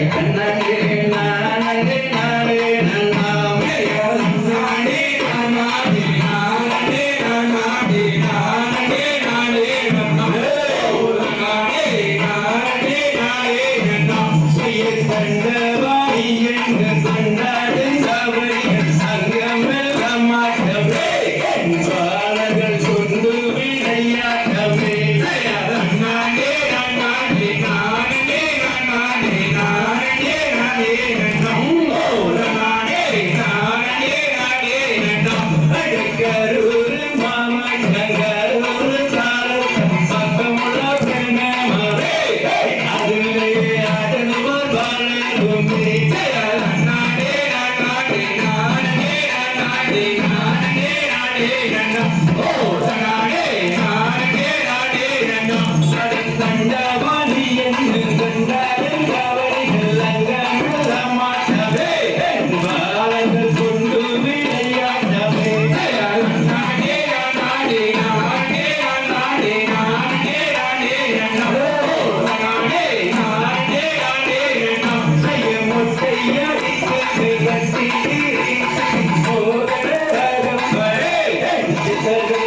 Yeah. 네. 네.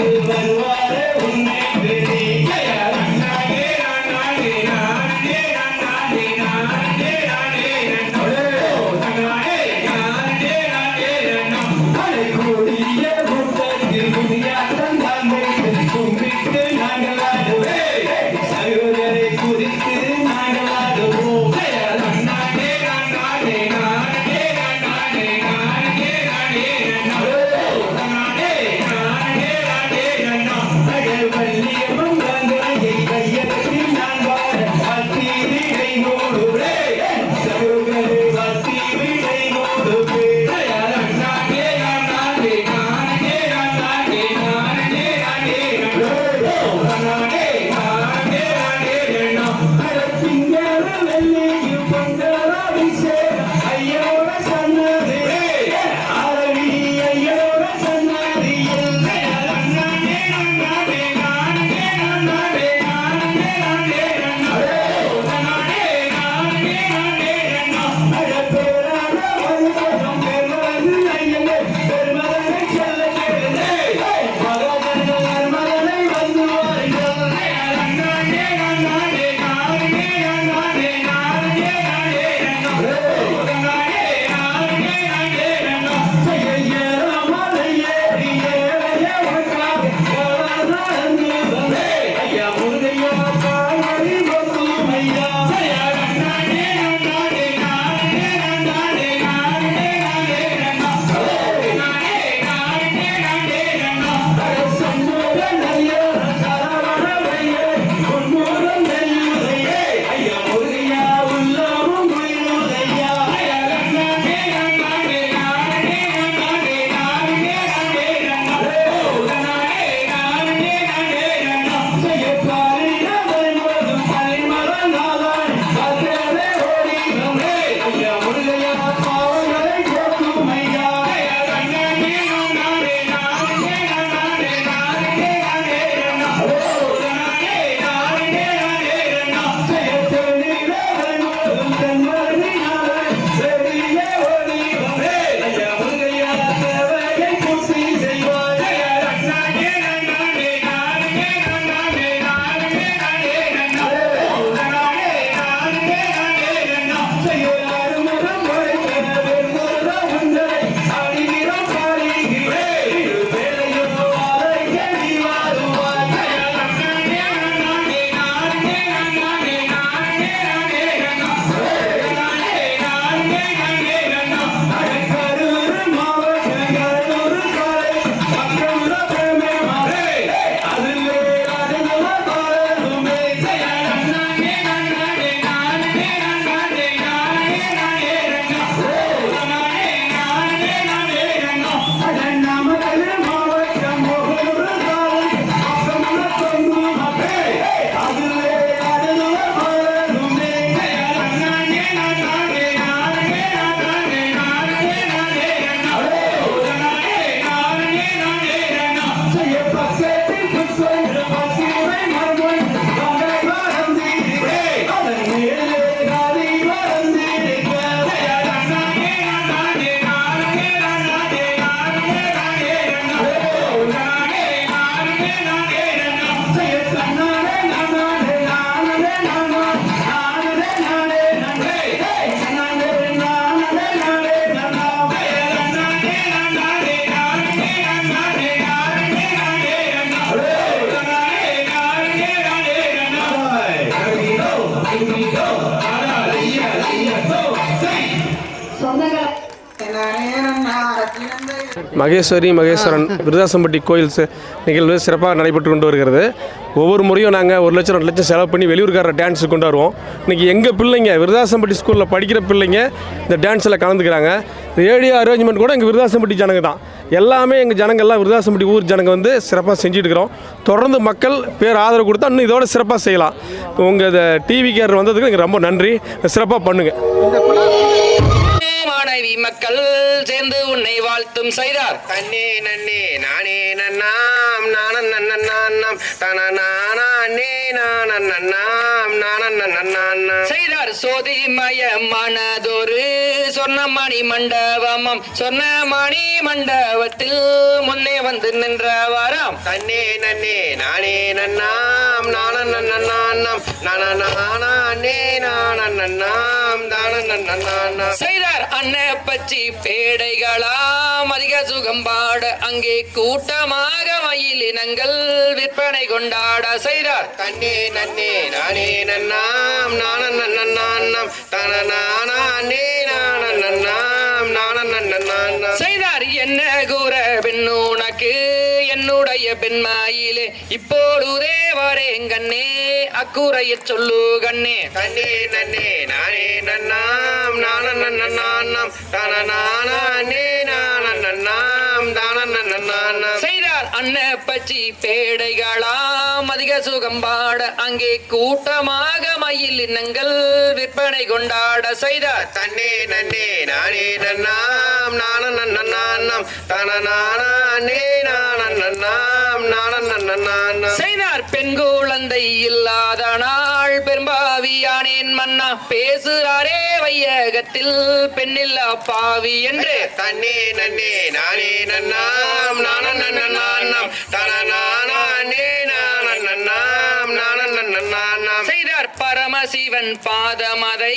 Maheswari Maheswaran Viruthasampatti கோயில் நிகழ்வு சிறப்பாக நடைபெற்று கொண்டு வருகிறது. ஒவ்வொரு முறையும் நாங்கள் ஒரு லட்சம் ரெண்டு லட்சம் செலவு பண்ணி வெளியூர்கார டான்ஸ் கொண்டு வருவோம். இன்றைக்கி எங்கள் பிள்ளைங்க விருதாசம்பட்டி ஸ்கூலில் படிக்கிற பிள்ளைங்க இந்த டான்ஸில் கலந்துக்கிறாங்க. ரேடியோ அரேஞ்ச்மெண்ட் கூட எங்கள் விருதாசம்பட்டி ஜனங்க தான். எல்லாமே எங்கள் ஜனங்கள்லாம் விருதாசம்பட்டி ஊர் ஜனங்க வந்து சிறப்பாக செஞ்சுட்டு இருக்கிறோம் தொடர்ந்து மக்கள் பேர் ஆதரவு கொடுத்தா இன்னும் இதோட சிறப்பாக செய்யலாம். உங்கள் டிவி கேர் வந்ததுக்கு எனக்கு ரொம்ப நன்றி. சிறப்பாக பண்ணுங்கள் மாணவி மக்கள் சேர்ந்து உன்னை வாழ்த்தும் செய்தார். தன்னே நன்னே நானே நன்னாம் நானன் நன்னாம். தன நானே நானன் நன்னாம் நானன் நன்னாம். செய்தார் சோதி மயமானதொரு சொர்ணமணி மண்டபமம். சொர்ணமணி மண்டபத்தில் முன்னே வந்து நின்றவாராம் தன்னே நன்னே நானே நன்னாம் நானன் நன்னாம். செய்தார் அன்ன பச்சி பேடைகளாம் அதிக சுகம் பாட அங்கே கூட்டமாக மயிலினங்கள் விற்பனை கொண்டாட செய்தார் தன்னே நன்னே நானே நன்னாம் நான நன்னாம் தன நானே நானன் நன்னாம் நான நன்னாம் செய்தார் என்ன கூற பெண்ணுனக்கு என்னுடைய பெண்மாயிலே இப்பொழுதே வரேன் கண்ணே அக்குறைய சொல்லு கண்ணே. தன்னே நன்னே நானே நன்னாம் நானன் நன்னாம் தன நானே நானன் நன்னாம் தானன் நன்னாம் செய்தார் அன்ன பச்சி பேடைகளாம் அதிக சுகம் பாட அங்கே கூட்டமாக மயில் இன்னங்கள் விற்பனை கொண்டாட செய்தார். தன்னே நன்னே நானே நன்னாம் நானன் நன்னாம் தன நானே நன்னாம் செய்தார் பெண் குழந்தை இல்லாத நாள். பெரும்பாவியானேன் மன்னா பேசுறாரே வையகத்தில். பெண்ணில்லா பாவி என்று. தன்னே நன்னே நானே நன்னாம் நானன் நன்னாம் தன நானே நானன் நன்னாம் நானன் நன்னாம் செய்தார் பரமசிவன் பாதம் அதை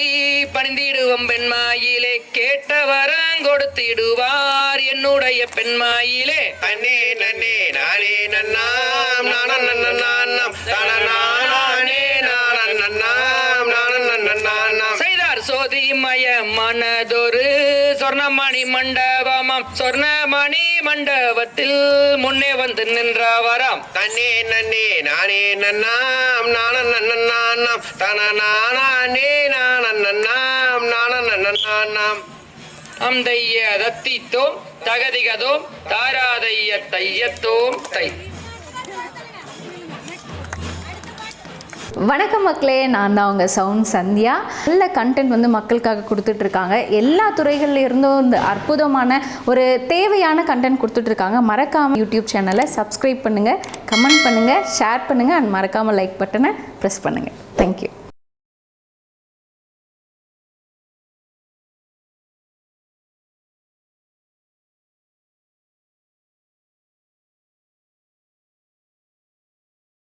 பணிந்திடுவோம் பெண்மாயிலே கேட்டவரம் கொடுத்திடுவார் என்னுடைய பெண்மாயிலே. தன்னே நன்னே நானே நன்னாம் நானன் நன்னாம். நானே நானன் நன்னாம் நானன் நன்னாம். செய்தார் சோதிமய மனதொரு சொர்ணமணி மண்டபமாம். சொர்ணமணி மண்டபத்தில் முன்னே வந்து நின்றவராம். தன்னே நன்னே நானே நன்னாம் நானன் நன்னாம். தன நானே நானன் நன்னாம். நானன் நன்னாம் அந்தைய தத்தித்தோம் தகதிகதோம் தாராதைய தையத்தோம் தை. வணக்கம் மக்களே நான் தான் உங்கள் சவுண்ட் சந்தியா. நல்ல கண்டென்ட் வந்து மக்களுக்காக கொடுத்துட்ருக்காங்க. எல்லா துறைகள்ல இருந்தும் இந்த அற்புதமான ஒரு தேவையான கண்டென்ட் கொடுத்துட்ருக்காங்க. மறக்காமல் யூடியூப் சேனலை சப்ஸ்கிரைப் பண்ணுங்கள் கமெண்ட் பண்ணுங்கள் ஷேர் பண்ணுங்கள் அண்ட் மறக்காமல் லைக் பட்டனை ப்ரெஸ் பண்ணுங்கள் தேங்க்யூ